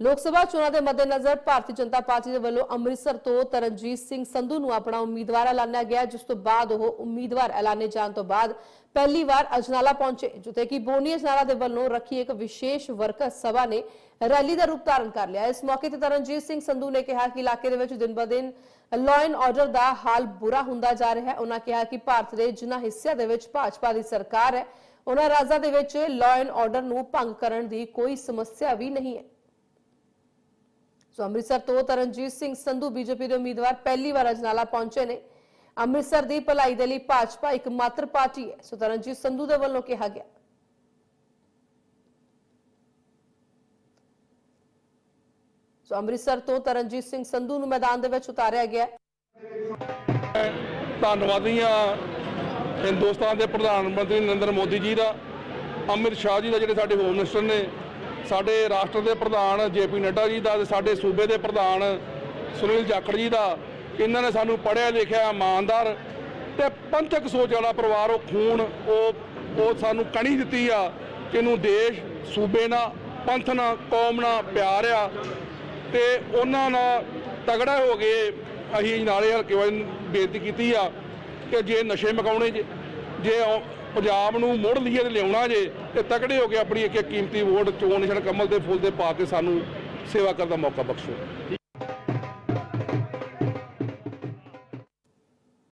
ਲੋਕ ਸਭਾ ਚੋਣਾਂ ਦੇ ਮੱਦੇਨਜ਼ਰ ਭਾਰਤੀ ਜਨਤਾ ਪਾਰਟੀ ਦੇ ਵੱਲੋਂ ਅੰਮ੍ਰਿਤਸਰ ਤੋਂ ਤਰਨਜੀਤ ਸਿੰਘ ਸੰਧੂ ਨੂੰ ਆਪਣਾ ਉਮੀਦਵਾਰ ਐਲਾਨਿਆ ਗਿਆ, ਜਿਸ ਤੋਂ ਬਾਅਦ ਉਹ ਉਮੀਦਵਾਰ ਐਲਾਨੇ ਜਾਣ ਤੋਂ ਬਾਅਦ ਪਹਿਲੀ ਵਾਰ ਅਜਨਾਲਾ ਪਹੁੰਚੇ, ਜਿੱਥੇ ਕਿ ਬੋਨੀ ਅਜਨਾਲਾ ਦੇ ਵੱਲੋਂ ਰੱਖੀ ਇੱਕ ਵਿਸ਼ੇਸ਼ ਵਰਕਰ ਸਭਾ ਨੇ ਰੈਲੀ ਦਾ ਰੂਪ ਧਾਰਨ ਕਰ ਲਿਆ। ਇਸ ਮੌਕੇ ਤੇ ਤਰਨਜੀਤ ਸਿੰਘ ਸੰਧੂ ਨੇ ਕਿਹਾ ਕਿ ਇਲਾਕੇ ਦੇ ਵਿੱਚ ਦਿਨ-ਬ-ਦਿਨ ਲਾਅ ਐਂਡ ਆਰਡਰ ਦਾ ਹਾਲ ਬੁਰਾ ਹੁੰਦਾ ਜਾ ਰਿਹਾ ਹੈ। ਉਹਨਾਂ ਕਿਹਾ ਕਿ ਭਾਰਤ ਦੇ ਜਿਨ੍ਹਾਂ ਹਿੱਸਿਆਂ ਦੇ ਵਿੱਚ ਭਾਜਪਾ ਦੀ ਸਰਕਾਰ ਹੈ ਉਹਨਾਂ ਰਾਜਾਂ ਦੇ ਵਿੱਚ ਲਾਅ ਐਂਡ ਆਰਡਰ ਨੂੰ ਭੰਗ ਕਰਨ ਦੀ ਕੋਈ ਸਮੱਸਿਆ ਵੀ ਨਹੀਂ ਹੈ। ਸੋ ਅੰਮ੍ਰਿਤਸਰ ਤੋਂ ਤਰਨਜੀਤ ਸਿੰਘ ਸੰਧੂ ਬੀਜੇਪੀ ਦੇ ਉਮੀਦਵਾਰ ਪਹਿਲੀ ਵਾਰ ਅਜਨਾਲਾ ਪਹੁੰਚੇ ਨੇ। ਅੰਮ੍ਰਿਤਸਰ ਦੀ ਭਲਾਈ ਦੇ ਲਈ ਭਾਜਪਾ ਇੱਕ ਮਾਤਰ ਪਾਰਟੀ ਹੈ, ਸੋ ਤਰਨਜੀਤ ਸੰਧੂ ਦੇ ਵੱਲੋਂ ਕਿਹਾ ਗਿਆ। ਸੋ ਅੰਮ੍ਰਿਤਸਰ ਤੋਂ ਤਰਨਜੀਤ ਸਿੰਘ ਸੰਧੂ ਨੂੰ ਮੈਦਾਨ ਦੇ ਵਿੱਚ ਉਤਾਰਿਆ ਗਿਆ। ਧੰਨਵਾਦੀ ਹਾਂ ਹਿੰਦੁਸਤਾਨ ਦੇ ਪ੍ਰਧਾਨ ਮੰਤਰੀ ਨਰਿੰਦਰ ਮੋਦੀ ਜੀ ਦਾ, ਅਮਿਤ ਸ਼ਾਹ ਜੀ ਦਾ ਜਿਹੜੇ ਸਾਡੇ ਹੋਮ ਮਿਨਿਸਟਰ ਨੇ ਸਾਡੇ ਰਾਸ਼ਟਰ ਦੇ ਪ੍ਰਧਾਨ ਜੇਪੀ ਨੱਡਾ ਜੀ ਦਾ ਤੇ ਸਾਡੇ ਸੂਬੇ ਦੇ ਪ੍ਰਧਾਨ ਸੁਨੀਲ ਜਾਖੜ ਜੀ ਦਾ, ਇਹਨਾਂ ਨੇ ਸਾਨੂੰ ਪੜ੍ਹਿਆ ਲਿਖਿਆ, ਇਮਾਨਦਾਰ ਤੇ ਪੰਥਕ ਸੋਚ ਵਾਲਾ ਪਰਿਵਾਰ, ਉਹ ਖੂਨ, ਉਹ ਉਹ ਸਾਨੂੰ ਕਣੀ ਦਿੱਤੀ ਆ ਕਿ ਇਹਨੂੰ ਦੇਸ਼, ਸੂਬੇ ਨਾਲ, ਪੰਥ ਨਾਲ, ਕੌਮ ਨਾਲ ਪਿਆਰ ਆ। ਤੇ ਉਹਨਾਂ ਨਾਲ ਤਗੜਾ ਹੋ ਕੇ ਅਸੀਂ ਨਾਲੇ ਹਲਕੇ ਵਾਲੇ ਬੇਨਤੀ ਕੀਤੀ ਆ ਕਿ ਜੇ ਨਸ਼ੇ ਮਕਾਉਣੇ ਜੇ ਜੇ ਪੰਜਾਬ ਨੂੰ ਮੁੜ ਲਈਏ ਤੇ ਲਿਆਉਣਾ ਜੇ, ਤੇ ਤਕੜੇ ਹੋ ਕੇ ਆਪਣੀ ਇੱਕ ਇੱਕ ਕੀਮਤੀ ਵੋਟ ਚੋਣ ਨਿਸ਼ਾਨ ਕਮਲ ਦੇ ਫੁੱਲ ਦੇ ਪਾ ਕੇ ਸਾਨੂੰ ਸੇਵਾ ਕਰਨ ਦਾ ਮੌਕਾ ਬਖਸ਼ੋ।